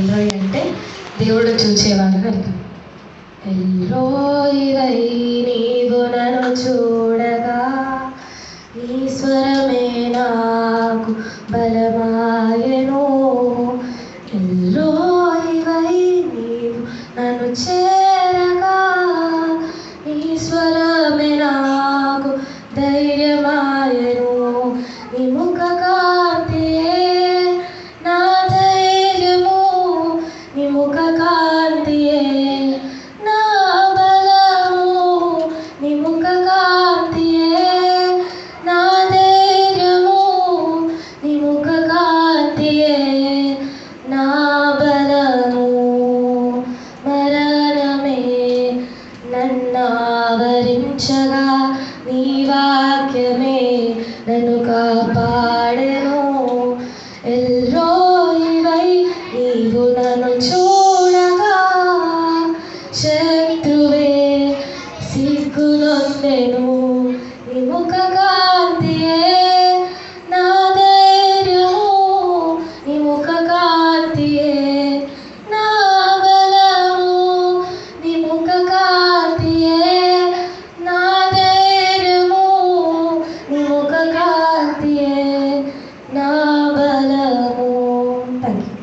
ఎల్రోయ్ అంటే దేవుడు చూసేవాడు అర్థం. ఎల్రోయివై నీవు నన్ను చూడగా నీ స్వరమే నాకు బలమాయను. ఎల్రోయివై నీవు నన్ను చేరగా నీ స్వరమే నాకు ధైర్యమాయను. నీ నన్నావరించగా నీ వాక్యమే నన్ను కాపాడెను ఎల్రోయివై నీవు నన్ను చూడగా శత్రువే సిగ్గునొందెను காத்தியே நாவலமோ தேங்க்யூ